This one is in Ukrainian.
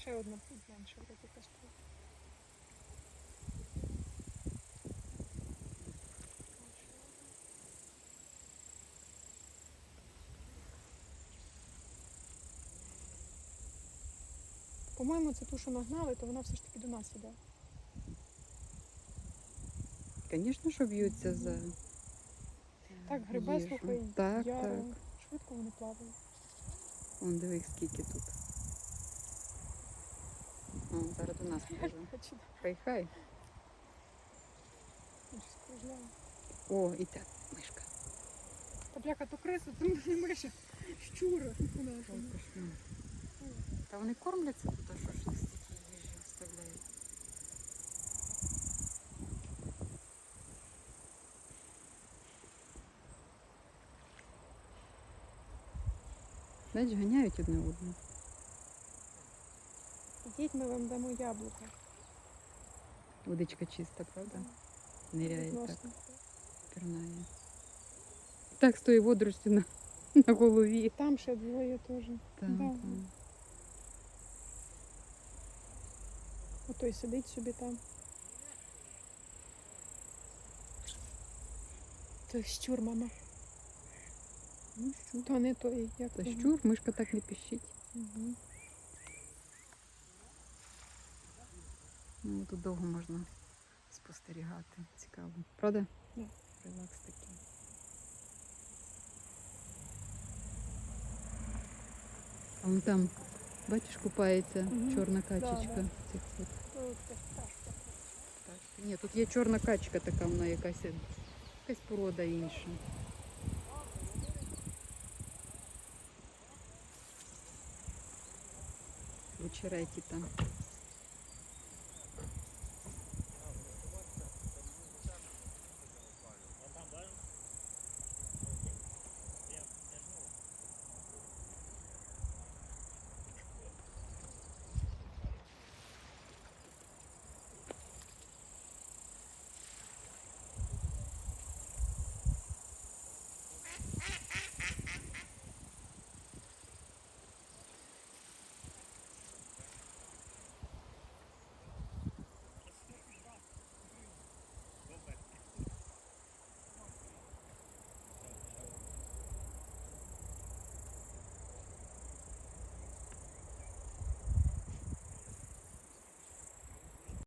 Ще одна менша вроді якась тут. По-моєму, це ту, що нагнали, то вона все ж таки до нас іде. Звісно, що б'ються за. Так, грибе, їжу. слухай, Так, яро. так. Швидко вони плавають. Вон диви, скільки тут. Зараз до нас може. Бачите, Хай хай. О, і та мишка. Та бляха, то криса, то не миша. Щура. Та вони кормляться тут, а що ж їх стільки їжі вставляють? Знаєш, ганяють одне одне. Ідіть, ми вам дамо яблука. Водичка чиста, правда? Ниряє так, Відносно. пірнає. Так з тої водорості на, на голові. Там ще двоє теж. Там, Да. там. Отой сидить собі там. То щур, мама. Ну, щур. То не той, як Та того? щур, мишка так не пищить. Мгм. Ну, тут довго можна спостерігати. Цікаво. Правда? Да. Релакс такий. А вон там, бачиш, купається Мгм. чорна Да, качечка. да. Цих от пташка. Ні, тут є чорна качка така, вона якась, якась порода інша. В очереті там.